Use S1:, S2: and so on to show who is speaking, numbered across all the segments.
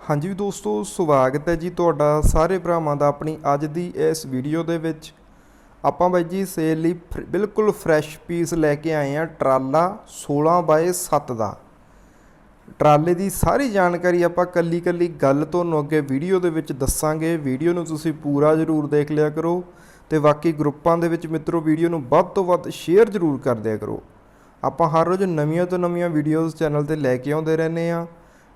S1: ਹਾਂਜੀ ਦੋਸਤੋ, ਸਵਾਗਤ ਹੈ ਜੀ ਤੁਹਾਡਾ ਸਾਰੇ ਭਰਾਵਾਂ ਦਾ ਆਪਣੀ ਅੱਜ ਦੀ ਇਸ ਵੀਡੀਓ ਦੇ ਵਿੱਚ। ਆਪਾਂ ਬਾਈ ਜੀ ਸੇਲ ਲਈ ਫਰ- ਬਿਲਕੁਲ ਫਰੈਸ਼ ਪੀਸ ਲੈ ਕੇ ਆਏ ਆ ਟਰਾਲਾ 16 ਬਾਏ 7 ਦਾ। ਟਰਾਲੇ ਦੀ ਸਾਰੀ ਜਾਣਕਾਰੀ ਆਪਾਂ ਕੱਲੀ ਕੱਲੀ ਗੱਲ ਤੁਹਾਨੂੰ ਅੱਗੇ ਵੀਡੀਓ ਦੇ ਵਿੱਚ ਦੱਸਾਂਗੇ। ਵੀਡੀਓ ਨੂੰ ਤੁਸੀਂ ਪੂਰਾ ਜ਼ਰੂਰ ਦੇਖ ਲਿਆ ਕਰੋ ਤੇ ਬਾਕੀ ਗਰੁੱਪਾਂ ਦੇ ਵਿੱਚ ਮਿੱਤਰੋ, ਵੀਡੀਓ ਨੂੰ ਵੱਧ ਤੋਂ ਵੱਧ ਸ਼ੇਅਰ ਜ਼ਰੂਰ ਕਰ ਦਿਆ ਕਰੋ। ਆਪਾਂ ਹਰ ਰੋਜ਼ ਨਵੀਆਂ ਤੋਂ ਨਵੀਆਂ ਵੀਡੀਓਜ਼ ਚੈਨਲ ਤੇ ਲੈ ਕੇ ਆਉਂਦੇ ਰਹਿੰਦੇ ਆ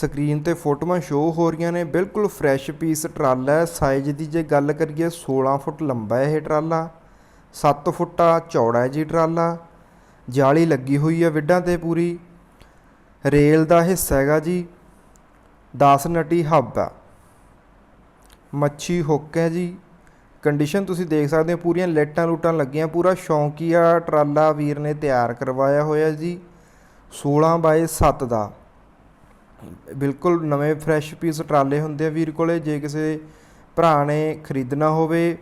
S1: ਸਕਰੀਨ ਤੇ ਫੋਟੋਆਂ ਸ਼ੋ ਹੋ ਰਹੀਆਂ ਨੇ। ਬਿਲਕੁਲ ਫਰੈਸ਼ ਪੀਸ ਟਰਾਲਾ ਹੈ। ਸਾਈਜ਼ ਦੀ ਜੇ ਗੱਲ ਕਰੀਏ 16 ਫੁੱਟ ਲੰਬਾ ਹੈ ਇਹ ਟਰਾਲਾ। 7 ਫੁੱਟਾ ਚੌੜਾ ਹੈ ਜੀ ਟਰਾਲਾ। ਜਾਲੀ ਲੱਗੀ ਹੋਈ ਹੈ ਵਿੱਡਾਂ ਤੇ ਪੂਰੀ। ਰੇਲ ਦਾ ਹਿੱਸਾ ਹੈਗਾ ਜੀ। 10 ਨਟੀ ਹੱਬ ਆ। ਮੱਛੀ ਹੁੱਕ ਹੈ ਜੀ। ਕੰਡੀਸ਼ਨ ਤੁਸੀਂ ਦੇਖ ਸਕਦੇ ਹੋ, ਪੂਰੀਆਂ ਲਾਈਟਾਂ ਲੂਟਾਂ ਲੱਗੀਆਂ। ਪੂਰਾ ਸ਼ੌਂਕੀਆ ਟਰਾਲਾ ਵੀਰ ਨੇ ਤਿਆਰ ਕਰਵਾਇਆ ਹੋਇਆ ਜੀ। 16 ਬਾਏ 7 ਦਾ। ਬਿਲਕੁਲ ਨਵੇਂ ਫਰੈਸ਼ ਪੀਸ ਟਰਾਲੇ ਹੁੰਦੇ ਆ ਵੀਰ ਕੋਲੇ, ਜੇ ਕਿਸੇ ਭਰਾ ਨੇ ਖਰੀਦਣਾ ਹੋਵੇ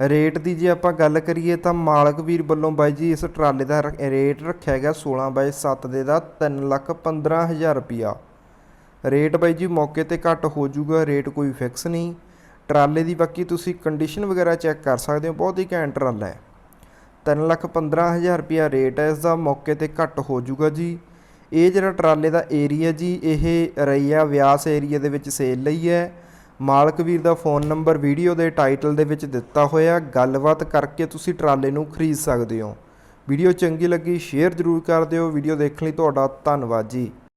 S1: ਰੇਟ ਦੀ ਜੇ ਆਪਾਂ ਗੱਲ ਕਰੀਏ ਤਾਂ ਮਾਲਕ ਵੀਰ ਵੱਲੋਂ ਬਾਈ ਜੀ ਇਸ ਟਰਾਲੇ ਦਾ ਰੇਟ ਰੱਖਿਆ ਗਿਆ 16 ਬਾਈ 7 ਦੇ ਦਾ 3 ਲੱਖ 15000 ਰੁਪਿਆ ਰੇਟ ਬਾਈ ਜੀ ਮੌਕੇ ਤੇ ਘੱਟ ਹੋ ਜਾਊਗਾ ਰੇਟ ਕੋਈ ਫਿਕਸ ਨਹੀਂ। ਟਰਾਲੇ ਦੀ ਬਾਕੀ ਤੁਸੀਂ ਕੰਡੀਸ਼ਨ ਵਗੈਰਾ ਚੈੱਕ ਕਰ ਸਕਦੇ ਹੋ, ਬਹੁਤ ਹੀ ਘੈਂਟ ਟਰਾਲਾ ਹੈ। 3 ਲੱਖ 15000 ਰੁਪਿਆ ਰੇਟ ਹੈ, ਇਸ ਦਾ ਮੌਕੇ ਤੇ ਘੱਟ ਹੋ ਜਾਊਗਾ ਜੀ। ਇਹ ਜਿਹੜਾ ਟਰਾਲੇ ਦਾ ਏਰੀਆ ਜੀ, ਇਹ ਰਈਆ ਵਿਆਸ ਏਰੀਆ ਦੇ ਵਿੱਚ ਸੇਲ ਲਈ ਹੈ। ਮਾਲਕ ਵੀਰ ਦਾ ਫੋਨ ਨੰਬਰ ਵੀਡੀਓ ਦੇ ਟਾਈਟਲ ਦੇ ਵਿੱਚ ਦਿੱਤਾ ਹੋਇਆ। ਗੱਲਬਾਤ ਕਰਕੇ ਤੁਸੀਂ ਟਰਾਲੇ ਨੂੰ ਖਰੀਦ ਸਕਦੇ ਹੋ। ਵੀਡੀਓ ਚੰਗੀ ਲੱਗੀ, ਸ਼ੇਅਰ ਜ਼ਰੂਰ ਕਰ ਦਿਓ। ਵੀਡੀਓ ਦੇਖਣ ਲਈ ਤੁਹਾਡਾ ਧੰਨਵਾਦ ਜੀ।